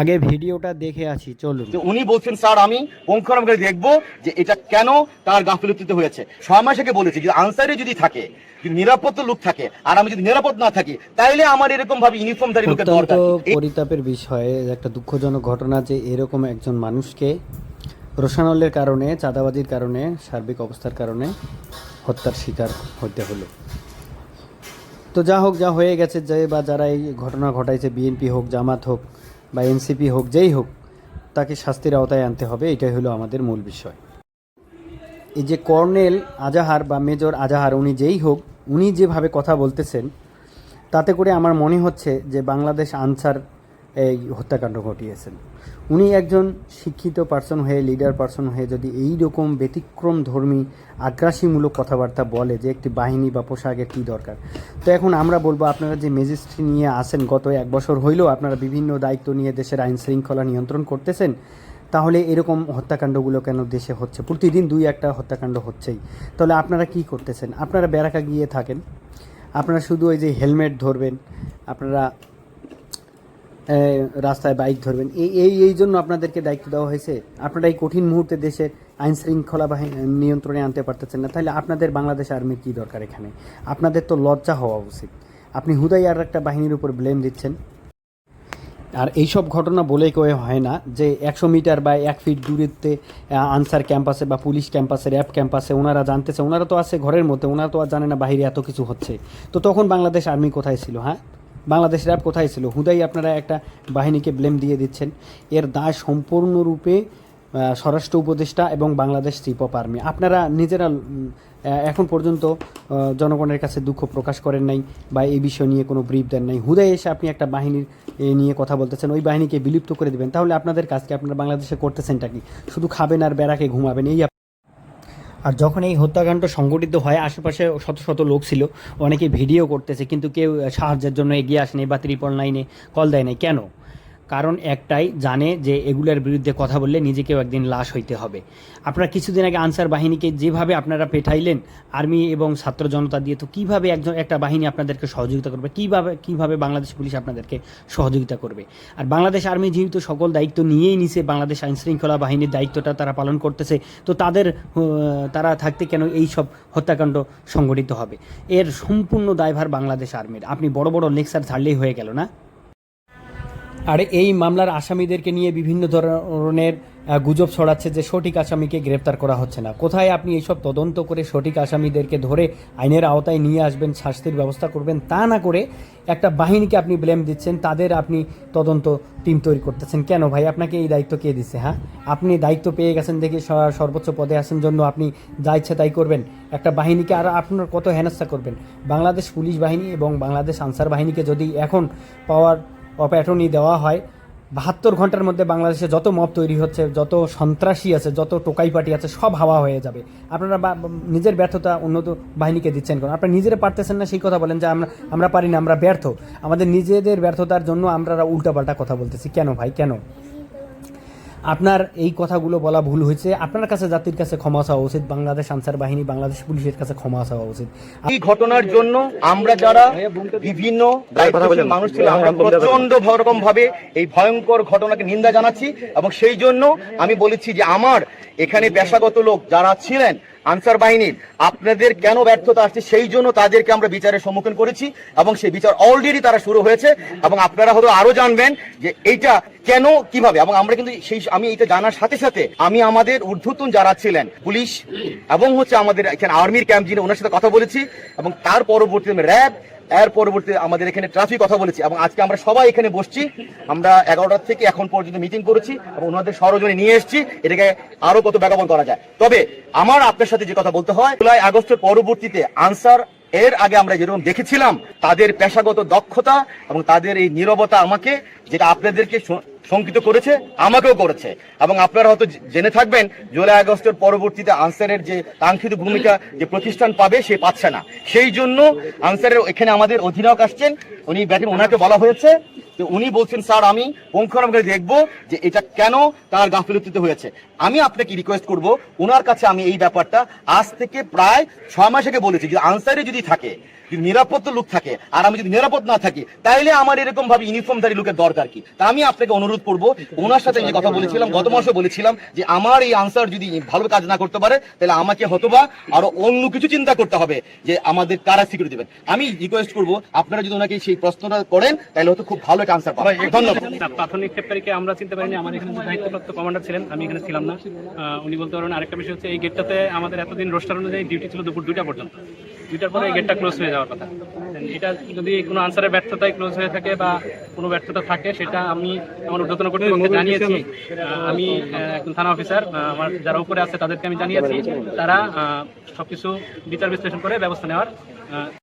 আগে ভিডিওটা দেখে আসি চলুন। উনি বলছেন স্যার আমি পুঙ্খানুপুঙ্খ দেখব যে এটা কেন তার গাফিলতিতে হয়েছে। ছয় মাস আগে বলেছি যে আনসারে যদি থাকে যদি নিরাপদ লোক থাকে আর আমি যদি নিরাপদ না থাকি তাইলে আমার এরকম ভাবে ইউনিফর্মধারী লোকের দরকার পরিতাপের বিষয় একটা দুঃখজনক ঘটনা যে এরকম একজন মানুষকে রোশানলের কারণে চাঁদাবাজির কারণে সার্বিক অবস্থার কারণে হত্যার শিকার হতে হলো। তো যা হোক যা হয়ে গেছে যে বা যারা এই ঘটনা ঘটাইছে বিএনপি হোক জামাত হোক বা এনসিপি হোক, যেই হোক, তাকে শাস্তির আওতায় আনতে হবে, এটাই হলো আমাদের মূল বিষয়। এই যে কর্নেল আজাহার বা মেজর আজাহার, উনি যেই হোক, উনি যেভাবে কথা বলতেছেন, তাতে করে আমার মনে হচ্ছে যে বাংলাদেশ আনসার এই হত্যাকাণ্ড ঘটিয়েছেন। উনি একজন শিক্ষিত পার্সন হয়ে লিডার পার্সন হয়ে যদি এই রকম ব্যতিক্রম ধর্মী, আগ্রাসীমূলক কথাবার্তা বলে যে একটি বাহিনী বা পোশাকের কী দরকার? তো এখন আমরা বলব, আপনারা যে ম্যাজিস্ট্রি নিয়ে আসেন গত এক বছর হইলেও আপনারা বিভিন্ন দায়িত্ব নিয়ে দেশের আইন শৃঙ্খলা নিয়ন্ত্রণ করতেছেন, তাহলে এরকম হত্যাকাণ্ডগুলো কেন দেশে হচ্ছে? প্রতিদিন দুই একটা হত্যাকাণ্ড হচ্ছেই। তাহলে আপনারা কি করতেছেন? আপনারা ব্যারাকা গিয়ে থাকেন। আপনারা শুধু ওই যে হেলমেট ধরবেন, আপনারা রাস্তায় বাইক ধরবেন। এই এই এই জন্য আপনাদেরকে দায়িত্ব দেওয়া হয়েছে। আপনারা এই কঠিন মুহূর্তে দেশের আইন শৃঙ্খলা বাহিনী নিয়ন্ত্রণে আনতে পারতেছেন না। তাহলে আপনাদের বাংলাদেশ আর্মির কী দরকার এখানে? আপনাদের তো লজ্জা হওয়া উচিত। আপনি হুদাই আর একটা বাহিনীর উপর ব্লেম দিচ্ছেন। আর এইসব ঘটনা বলে কয়ে হয় না যে একশো মিটার বা এক ফিট দূরত্বে আনসার ক্যাম্পাসে বা পুলিশ ক্যাম্পাসে র্যাব ক্যাম্পাসে ওনারা জানতেছে। ওনারা তো আছে ঘরের মধ্যে, ওনারা তো আর জানে না বাইরে এত কিছু হচ্ছে। তো তখন বাংলাদেশ আর্মি কোথায় ছিল হ্যাঁ? বাংলাদেশ র্যাব কোথায় ছিল? হুদাই আপনারা একটা বাহিনীকে ব্লেম দিয়ে দিচ্ছেন। এর দায় সম্পূর্ণরূপে স্বরাষ্ট্র উপদেষ্টা এবং বাংলাদেশ চিফ অফ আর্মি আপনারা নিজেরা এখন পর্যন্ত জনগণের কাছে দুঃখ প্রকাশ করেন নাই বা এই বিষয় নিয়ে কোনো ব্রিফ দেন নাই। হুদায় এসে আপনি একটা বাহিনীর নিয়ে কথা বলতেছেন, ওই বাহিনীকে বিলুপ্ত করে দেবেন। তাহলে আপনাদের কাজকে আপনারা বাংলাদেশে করতেছেনটা কি? শুধু খাবেন আর বেড়াকে ঘুমাবেন, এই আর যখন এই হত্যাকাণ্ড সংগঠিত হয়, আশেপাশে শত শত লোক ছিল, অনেকে ভিডিও করতেছে, কিন্তু কেউ সাহায্যের জন্য এগিয়ে আসেনি বা ত্রিপল নাইনে কল দেয়নি। কেন? কারণ একটাই, জানে যে এগুলোর বিরুদ্ধে কথা বললে নিজেকেও একদিন লাশ হইতে হবে। আপনারা কিছুদিন আগে আনসার বাহিনীকে যেভাবে আপনারা পেঠাইলেন, আর্মি এবং ছাত্র জনতা দিয়ে, তো কীভাবে একজন, একটা বাহিনী আপনাদেরকে সহযোগিতা করবে? কীভাবে কীভাবে বাংলাদেশ পুলিশ আপনাদেরকে সহযোগিতা করবে? আর বাংলাদেশ আর্মি যেহেতু সকল দায়িত্ব নিয়েই নিছে, বাংলাদেশ আইন শৃঙ্খলা বাহিনীর দায়িত্বটা তারা পালন করতেছে, তো তাদের তারা থাকতে কেন এই সব হত্যাকাণ্ড সংগঠিত হবে? এর সম্পূর্ণ দায়ভার বাংলাদেশ আর্মির। আপনি বড় বড় লেকচার ছাড়লেই হয়ে গেল না? আর এই মামলার আসামিদেরকে নিয়ে বিভিন্ন ধরনের গুজব ছড়াচ্ছে যে সঠিক আসামিকে গ্রেপ্তার করা হচ্ছে না। কোথায় আপনি এইসব তদন্ত করে সঠিক আসামিদেরকে ধরে আইনের আওতায় নিয়ে আসবেন, শাস্তির ব্যবস্থা করবেন, তা না করে একটা বাহিনীকে আপনি ব্লেম দিচ্ছেন, তাদের আপনি তদন্ত টিম তৈরি করতেছেন। কেন ভাই? আপনাকে এই দায়িত্ব কে দিছে হ্যাঁ? আপনি দায়িত্ব পেয়ে গেছেন দেখে সর্বোচ্চ পদে আছেন জন্য আপনি যা ইচ্ছে তাই করবেন। একটা বাহিনীকে আর আপনার কত হেনস্থা করবেন? বাংলাদেশ পুলিশ বাহিনী এবং বাংলাদেশ আনসার বাহিনীকে যদি এখন পাওয়ার অ্যাটর্নি দেওয়া হয়। বাহাত্তর ঘণ্টার মধ্যে বাংলাদেশে যত মব তৈরি হচ্ছে, যত সন্ত্রাসী আছে, যত টোকাই পার্টি আছে, সব হাওয়া হয়ে যাবে। আপনারা নিজের ব্যর্থতা উন্নত বাহিনীকে দিচ্ছেন কেন? আপনারা নিজেরা পারতেছেন না সেই কথা বলেন যে আমরা আমরা পারি না, আমরা ব্যর্থ। আমাদের নিজেদের ব্যর্থতার জন্য আমরা উল্টাপাল্টা কথা বলতেছি। কেন ভাই? কেন? আপনার এই কথাগুলো বলা ভুল হয়েছে। আপনার কাছে জাতির কাছে ক্ষমা চাওয়া উচিত। বাংলাদেশ আনসার বাহিনী, বাংলাদেশ পুলিশের কাছে ক্ষমা চাওয়া উচিত। এই ঘটনার জন্য আমরা যারা বিভিন্ন মানুষ আমরা প্রচণ্ড রকম ভাবে এই ভয়ঙ্কর ঘটনাকে নিন্দা জানাচ্ছি এবং সেই জন্য আমি বলেছি যে আমার এখানে পেশাগত লোক যারা ছিলেন আনসার বাহিনীর আপনাদের কেন ব্যর্থতা আসছে সেই জন্য তাদেরকে আমরা বিচারের সম্মুখীন করেছি এবং সেই বিচার অলরেডি তারা শুরু হয়েছে এবং আপনারা হয়তো আরও জানবেন যে এইটা কেন, কীভাবে? এবং আমরা কিন্তু সেই, আমি এটা জানার সাথে সাথে আমি আমাদের ঊর্ধ্বতন যারা ছিলেন, পুলিশ এবং হচ্ছে আমাদের এখানে আর্মির ক্যাম্প যিনি, ওনার সাথে কথা বলেছি এবং তার পরবর্তী র্যাব এর পরবর্তী আমাদের এখানে ট্রাফিক কথা বলেছি এবং আজকে আমরা সবাই এখানে বসছি। আমরা এগারোটার থেকে এখন পর্যন্ত মিটিং করেছি এবং ওনাদের সরজনে নিয়ে এসেছি। এটাকে আরও কত ব্যাকরণ করা যায়। তবে আমার আপনার সাথে যে কথা বলতে হয়, জুলাই আগস্টের পরবর্তীতে আনসার এর আগে আমরা যেরকম দেখেছিলাম, তাদের পেশাগত দক্ষতা এবং তাদের এই নিরবতা আমাকে, যেটা আপনাদেরকে শঙ্কিত করেছে, আমাকেও করেছে। এবং আপনারা হয়তো জেনে থাকবেন, জুলাই আগস্টের পরবর্তীতে আনসারের যে কাঙ্ক্ষিত ভূমিকা, যে প্রতিষ্ঠান পাবে, সে পাচ্ছে না। সেই জন্য আনসারের এখানে আমাদের অধিনায়ক আসছেন, উনি ব্যাটিং ওনাকে বলা হয়েছে। তো উনি বলছেন, স্যার, আমি পুঙ্খানুপুঙ্খ দেখব যে এটা কেন তার গাফিলতিতে হয়েছে। আমি আপনাকে রিকোয়েস্ট করব ওনার কাছে আমি এই ব্যাপারটা আজ থেকে প্রায় ছয় মাস আগে বলেছি যে আনসারে যদি থাকে, যদি নিরাপত্তা লোক থাকে, আর আমি যদি নিরাপদ না থাকি, তাইলে আমার এরকম ভাবে ইউনিফর্মধারী লোকের দরকার কি? তা আমি আপনাকে অনুরোধ করব ওনার সাথে যে কথা বলেছিলাম, গত মাসে বলেছিলাম যে আমার এই আনসার যদি ভালো কাজ না করতে পারে তাহলে আমাকে হতবা আরও অন্য কিছু চিন্তা করতে হবে যে আমাদের কারা সিকিউরিটি দেবেন। আমি রিকোয়েস্ট করব, আপনারা যদি ওনাকে সেই প্রশ্নটা করেন তাহলে হয়তো খুব ভালো একটা আনসার পাবেন ধন্যবাদ। প্রাথমিক ক্ষেপকারীকে আমরা চিনতে পারিনি আমার এখানে দায়িত্বপ্রাপ্ত কমান্ডার ছিলেন আমি এখানে ছিলাম না। উনি বলতে পারবেন আরেকটা বিষয় হচ্ছে এই গেটটাতে আমাদের এতদিন রোস্টার অনুযায়ী ডিউটি ছিল দুপুর দুইটা পর্যন্ত। দুইটার পরে এই গেটটা ক্লোজ হয়ে যাওয়ার কথা। এটা যদি কোনো আনসারের ব্যর্থতায় ক্লোজ হয়ে থাকে বা কোনো ব্যর্থতা থাকে সেটা আমি আমার ঊর্ধ্বতন কর্তৃপক্ষকে জানিয়েছি। আমি একজন থানা অফিসার আমার যারা উপরে আছে তাদেরকে আমি জানিয়েছি তারা আহ, সবকিছু বিচার বিশ্লেষণ করে ব্যবস্থা নেওয়ার